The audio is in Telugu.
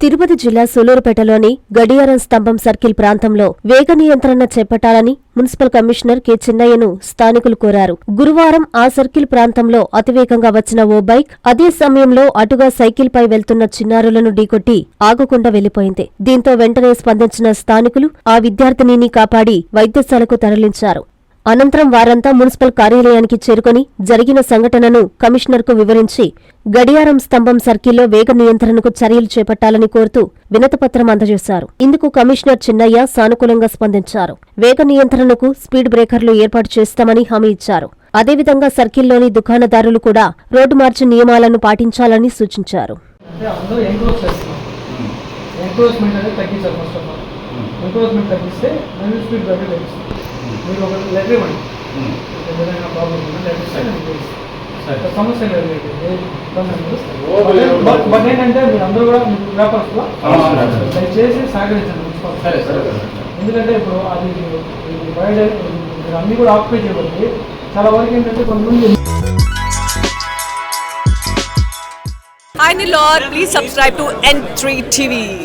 తిరుపతి జిల్లా సూలూరుపేటలోని గడియారం స్తంభం సర్కిల్ ప్రాంతంలో వేగ నియంత్రణ చేపట్టాలని మున్సిపల్ కమిషనర్ కె. చిన్నయ్యను స్థానికులు కోరారు. గురువారం ఆ సర్కిల్ ప్రాంతంలో అతివేగంగా వచ్చిన ఓ బైక్ అదే సమయంలో అటుగా సైకిల్పై వెళ్తున్న చిన్నారులను ఢీకొట్టి ఆగకుండా వెళ్ళిపోయింది దీంతో వెంటనే స్పందించిన స్థానికులు ఆ విద్యార్థినిని కాపాడి వైద్యశాలకు తరలించారు. అనంతరం వారంతా మున్సిపల్ కార్యాలయానికి చేరుకొని జరిగిన సంఘటనను కమిషనర్కు వివరించి గడియారం స్తంభం సర్కిల్లో వేగ నియంత్రణకు చర్యలు చేపట్టాలని కోరుతూ వినతిపత్రం అందజేశారు. ఇందుకు కమిషనర్ చిన్నయ్య సానుకూలంగా స్పందించారు. వేగ నియంత్రణకు స్పీడ్ బ్రేకర్లు ఏర్పాటు చేస్తామని హామీ ఇచ్చారు. అదేవిధంగా సర్కిల్లోని దుకాణదారులు కూడా రోడ్డు మార్చి నియమాలను పాటించాలని సూచించారు. అనేది తగ్గించాలి ఫస్ట్ ఆఫ్ ఆల్ తగ్గిస్తే స్పీడ్ మీరు ఒక లెటర్ ఇవ్వండి ఏదైనా ప్రాబ్లం ఉన్నా లెటర్. సమస్య లేదు. బట్- బట్ ఏంటంటే మీరు అందరూ కూడా వ్యాపారస్తులు. దయచేసి సహకరించండి. ఎందుకంటే ఇప్పుడు అది బయట అన్ని కూడా ఆక్యుపై చేయబడి చాలా వరకు ఏంటంటే కొంతమంది Hi Nilor, please subscribe to N3 TV.